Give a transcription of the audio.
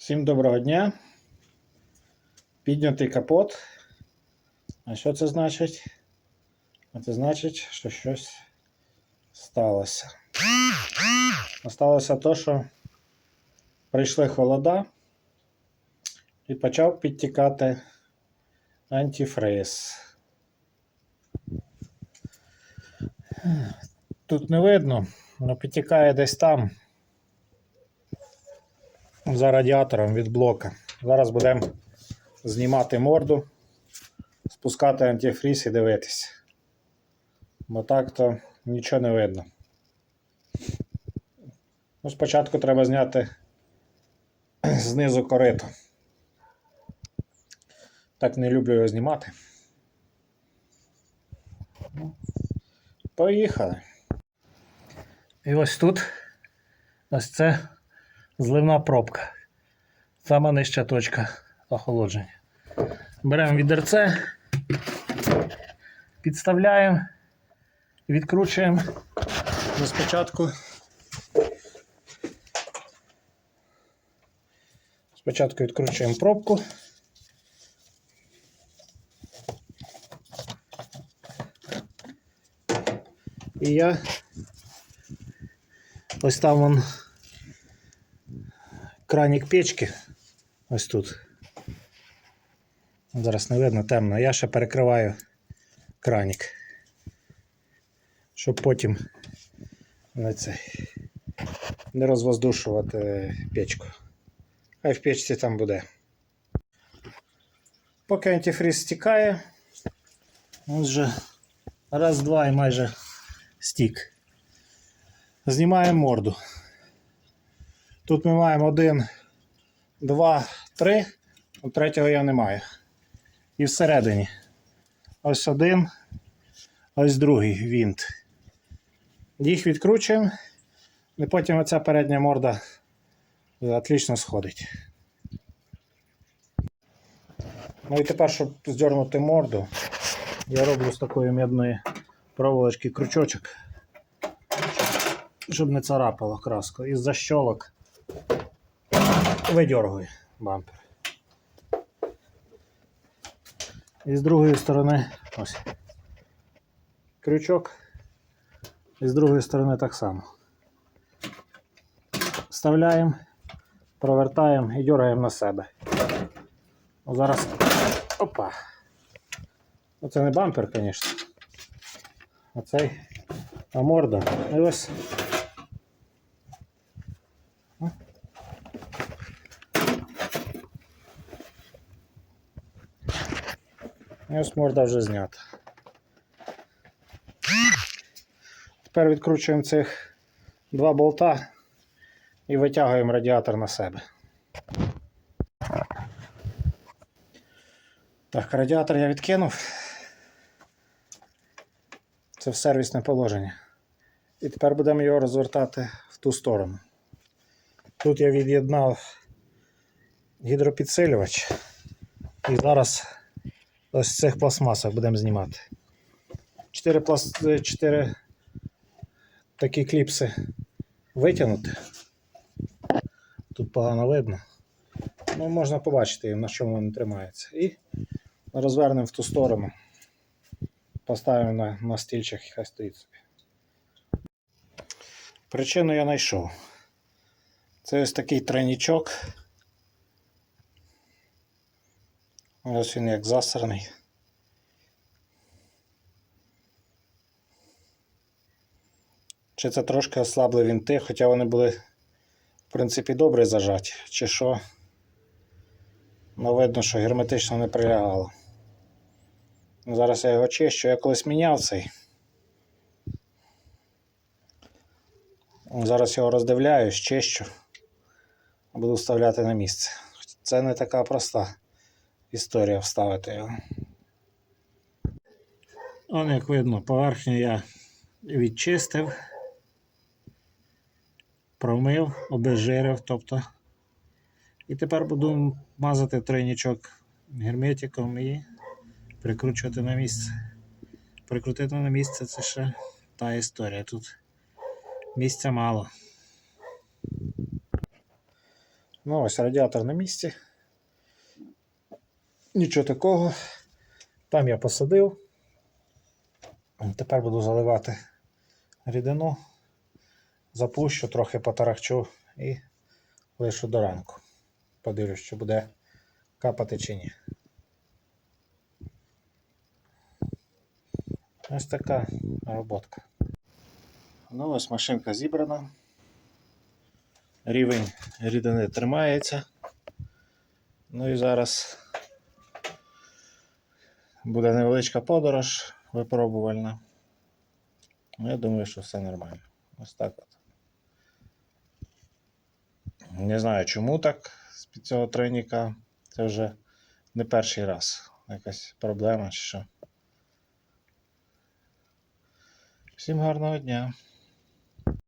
Всім доброго дня. Піднятий капот. А що це значить? А це значить, що щось сталося. А Сталося то, що прийшли холода і почав підтікати антифриз. Тут не видно, але підтікає десь там за радіатором від блока. Зараз будемо знімати морду, спускати антифріз і дивитися. Бо так то нічого не видно. Ну, спочатку треба зняти знизу корито. Так не люблю його знімати. Поїхали. І ось тут ось це зливна пробка. Сама нижча точка охолодження. Беремо відерце, підставляємо, відкручуємо. Спочатку. Спочатку відкручуємо пробку. І я ось там вон кранік печки. Ось тут. Зараз не видно темно. Я ще перекриваю кранік. Щоб потім не, цей, не розвоздушувати печку. Хай в печці там буде. Поки антифриз стікає, ось вже раз, два і майже стік. Знімаємо морду. Тут ми маємо один, два, три. У третього я не маю. І всередині. Ось один, ось другий вінт. Їх відкручуємо, і потім оця передня морда отлично сходить. Ну і тепер, щоб здернути морду, я роблю з такої м'ядної проволочки крючочок, щоб не царапало краску. Із защолок видергую бампер. І з другої сторони ось крючок. І з другої сторони так само. Вставляємо, провертаємо і дергаємо на себе. О, зараз. Опа. Оце не бампер, звісно. Оцей а морда. І ось І ось морда вже знята. Тепер відкручуємо цих два болта і витягуємо радіатор на себе. Так, радіатор я відкинув. Це в сервісне положення. І тепер будемо його розвертати в ту сторону. Тут я від'єднав гідропідсилювач. І зараз ось з цих пластмасок будемо знімати. Чотири, пласт... Чотири такі кліпси витягнути. Тут погано видно. Ну, можна побачити, на чому вони тримаються. І розвернемо в ту сторону. Поставимо на, на стільчик хай стоїть собі. Причину я знайшов. Це ось такий тройнічок. Ось він як засраний. Чи це трошки ослабли вінти, хоча вони були, в принципі, добре зажаті, чи що. Ну, видно, що герметично не прилягало. Ну, Зараз я його чищу, я колись міняв цей. Зараз його роздивляю, чищу, буду вставляти на місце. Це не така проста історія вставити його. Он, як видно, поверхню я відчистив, промив, обезжирив, тобто. І тепер буду мазати тройнічок герметиком і прикручувати на місце. Прикрутити на місце це ще та історія. Тут місця мало. Ну, ось радіатор на місці. Нічого такого. Там я посадив. Тепер буду заливати рідину, запущу, трохи потарахчу і лишу до ранку. Подивлюсь, що буде капати чи ні. Ось така роботка. Ну, ось машинка зібрана. Рівень рідини тримається. Ну і зараз буде невеличка подорож випробувальна. Ну, я думаю, що все нормально. Ось так от. Не знаю, чому так з-під цього тройника. Це вже не перший раз. Якась проблема чи що. Всім гарного дня.